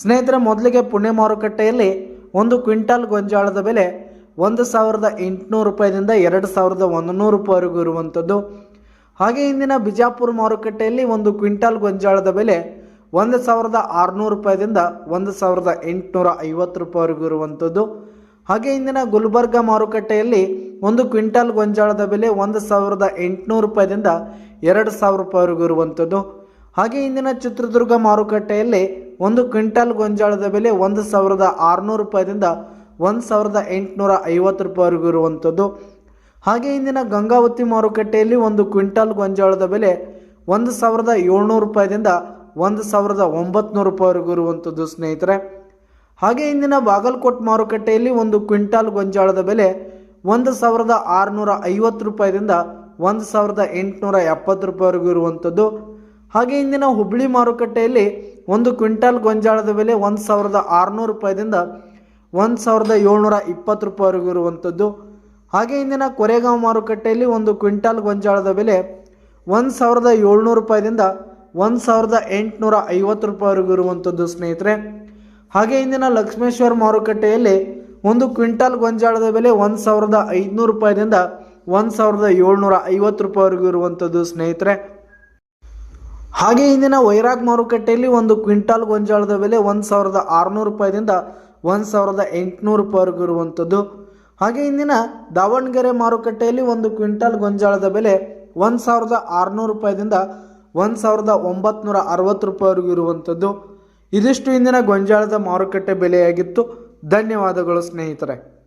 ಸ್ನೇಹಿತರೆ, ಮೊದಲಿಗೆ ಪುಣೆ ಮಾರುಕಟ್ಟೆಯಲ್ಲಿ ಒಂದು ಕ್ವಿಂಟಾಲ್ ಗೊಂಜಾಳದ ಬೆಲೆ ಒಂದು ಸಾವಿರದ ಎಂಟುನೂರು ರೂಪಾಯಿದಿಂದ ಎರಡು ಸಾವಿರದ ಒಂದು ನೂರು ರೂಪಾಯಿವರೆಗೂ ಇರುವಂಥದ್ದು. ಹಾಗೆ ಇಂದಿನ ಬಿಜಾಪುರ ಮಾರುಕಟ್ಟೆಯಲ್ಲಿ ಒಂದು ಕ್ವಿಂಟಾಲ್ ಗೊಂಜಾಳದ ಬೆಲೆ ಒಂದು ಸಾವಿರದ ಆರುನೂರು ರೂಪಾಯಿದಿಂದ ಒಂದು ಸಾವಿರದ ಎಂಟುನೂರ ಐವತ್ತು ರೂಪಾಯಿವರೆಗೂ ಇರುವಂಥದ್ದು. ಹಾಗೆ ಇಂದಿನ ಗುಲ್ಬರ್ಗ ಮಾರುಕಟ್ಟೆಯಲ್ಲಿ ಒಂದು ಕ್ವಿಂಟಾಲ್ ಗೊಂಜಾಳದ ಬೆಲೆ ಒಂದು ಸಾವಿರದ ಎಂಟುನೂರು ರೂಪಾಯಿದಿಂದ ಎರಡು ಸಾವಿರ ರೂಪಾಯಿವರೆಗೂ ಇರುವಂಥದ್ದು. ಹಾಗೆ ಇಂದಿನ ಚಿತ್ರದುರ್ಗ ಮಾರುಕಟ್ಟೆಯಲ್ಲಿ ಒಂದು ಕ್ವಿಂಟಲ್ ಗೊಂಜಾಳದ ಬೆಲೆ ಒಂದು ಸಾವಿರದ ಆರುನೂರು ರೂಪಾಯಿದಿಂದ ಒಂದು ಸಾವಿರದ ಎಂಟುನೂರ ಐವತ್ತು ರೂಪಾಯಿವರೆಗೂ ಇರುವಂಥದ್ದು. ಹಾಗೆ ಇಂದಿನ ಗಂಗಾವತಿ ಮಾರುಕಟ್ಟೆಯಲ್ಲಿ ಒಂದು ಕ್ವಿಂಟಾಲ್ ಗೊಂಜಾಳದ ಬೆಲೆ ಒಂದು ಸಾವಿರದ ಏಳ್ನೂರು ರೂಪಾಯಿದಿಂದ ಒಂದು ಸಾವಿರದ ಒಂಬತ್ತು ರೂಪಾಯಿವರೆಗೂ ಇರುವಂಥದ್ದು ಸ್ನೇಹಿತರೆ. ಹಾಗೆ ಇಂದಿನ ಬಾಗಲಕೋಟ್ ಮಾರುಕಟ್ಟೆಯಲ್ಲಿ ಒಂದು ಕ್ವಿಂಟಾಲ್ ಗೊಂಜಾಳದ ಬೆಲೆ ಒಂದು ಸಾವಿರದ ಆರುನೂರ ಐವತ್ತು ರೂಪಾಯಿದಿಂದ ಒಂದು ಸಾವಿರದ ಎಂಟುನೂರ ಎಪ್ಪತ್ತು ರೂಪಾಯಿವರೆಗೂ ಇರುವಂಥದ್ದು. ಹಾಗೆ ಇಂದಿನ ಹುಬ್ಬಳ್ಳಿ ಮಾರುಕಟ್ಟೆಯಲ್ಲಿ ಒಂದು ಕ್ವಿಂಟಾಲ್ ಗೊಂಜಾಳದ ಬೆಲೆ ಒಂದು ಸಾವಿರದ ಆರುನೂರು ರೂಪಾಯಿದಿಂದ ಒಂದು ಸಾವಿರದ ಏಳ್ನೂರ ಇಪ್ಪತ್ತು ರೂಪಾಯಿವರೆಗೂ ಇರುವಂಥದ್ದು. ಹಾಗೆ ಇಂದಿನ ಕೊರೆಗಾಂವ್ ಮಾರುಕಟ್ಟೆಯಲ್ಲಿ ಒಂದು ಕ್ವಿಂಟಾಲ್ ಗೊಂಜಾಳದ ಬೆಲೆ ಒಂದು ಸಾವಿರದ ಏಳ್ನೂರು ರೂಪಾಯಿದಿಂದ ಒಂದು ಸಾವಿರದ ಎಂಟುನೂರ ಐವತ್ತು ರೂಪಾಯಿವರೆಗೂ ಇರುವಂಥದ್ದು ಸ್ನೇಹಿತರೆ. ಹಾಗೆ ಇಂದಿನ ಲಕ್ಷ್ಮೇಶ್ವರ ಮಾರುಕಟ್ಟೆಯಲ್ಲಿ ಒಂದು ಕ್ವಿಂಟಾಲ್ ಗೊಂಜಾಳದ ಬೆಲೆ ಒಂದು ಸಾವಿರದ ಐದುನೂರು ರೂಪಾಯಿದಿಂದ ಒಂದು ಸಾವಿರದ ಏಳ್ನೂರ ಐವತ್ತು ರೂಪಾಯಿವರೆಗೂ ಇರುವಂಥದ್ದು ಸ್ನೇಹಿತರೆ. ಹಾಗೆ ಇಂದಿನ ವೈರಾಗ್ ಮಾರುಕಟ್ಟೆಯಲ್ಲಿ ಒಂದು ಕ್ವಿಂಟಾಲ್ ಗೊಂಜಾಳದ ಬೆಲೆ ಒಂದು ಸಾವಿರದ ಆರುನೂರು ರೂಪಾಯಿದಿಂದ ಒಂದು ಸಾವಿರದ ಎಂಟುನೂರು ರೂಪಾಯಿವರೆಗೂ ಇರುವಂಥದ್ದು. ಹಾಗೆ ಇಂದಿನ ದಾವಣಗೆರೆ ಮಾರುಕಟ್ಟೆಯಲ್ಲಿ ಒಂದು ಕ್ವಿಂಟಾಲ್ ಗೊಂಜಾಳದ ಬೆಲೆ ಒಂದು ಸಾವಿರದ ಆರುನೂರು ರೂಪಾಯಿದಿಂದ ಒಂದು ಸಾವಿರದ ಒಂಬತ್ನೂರ ಅರವತ್ತು ರೂಪಾಯಿವರೆಗೂ ಇರುವಂಥದ್ದು. ಇದಿಷ್ಟು ಇಂದಿನ ಗೊಂಜಾಳದ ಮಾರುಕಟ್ಟೆ ಬೆಲೆಯಾಗಿತ್ತು. ಧನ್ಯವಾದಗಳು ಸ್ನೇಹಿತರೆ.